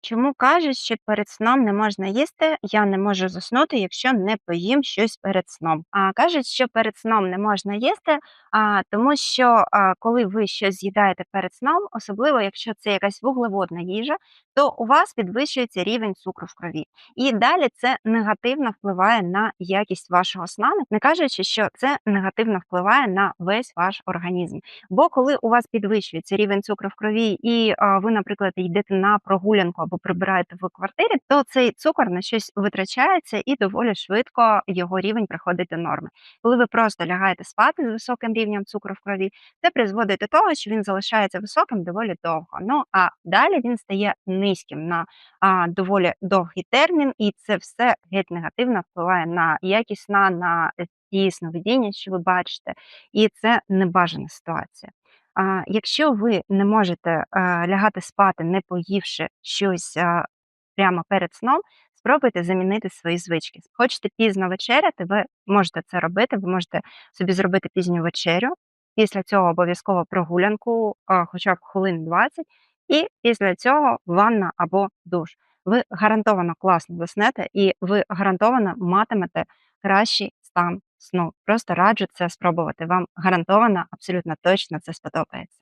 Чому кажуть, що перед сном не можна їсти? Я не можу заснути, якщо не поїм щось перед сном. А кажуть, що перед сном не можна їсти, а, тому що а, коли ви щось з'їдаєте перед сном, особливо якщо це якась вуглеводна їжа, то у вас підвищується рівень цукру в крові. І далі це негативно впливає на якість вашого сна, не кажучи, що це негативно впливає на весь ваш організм. Бо коли у вас підвищується рівень цукру в крові, і а, ви, наприклад, йдете на прогулянку або прибираєте в квартирі, то цей цукор на щось витрачається і доволі швидко його рівень приходить до норми. Коли ви просто лягаєте спати з високим рівнем цукру в крові, це призводить до того, що він залишається високим доволі довго. Ну а далі він стає низьким на а, доволі довгий термін, і це все геть негативно впливає на якість сна, на е, ті сновидіння, що ви бачите, і це небажана ситуація. Якщо ви не можете, лягати спати, не поївши щось, прямо перед сном, спробуйте замінити свої звички. Хочете пізно вечеряти, ви можете це робити, ви можете собі зробити пізню вечерю, після цього обов'язково прогулянку, хоча б хвилин 20, і після цього ванна або душ. Ви гарантовано класно заснете, і ви гарантовано матимете кращий стан сну. Просто раджу це спробувати. Вам гарантовано, абсолютно точно це сподобається.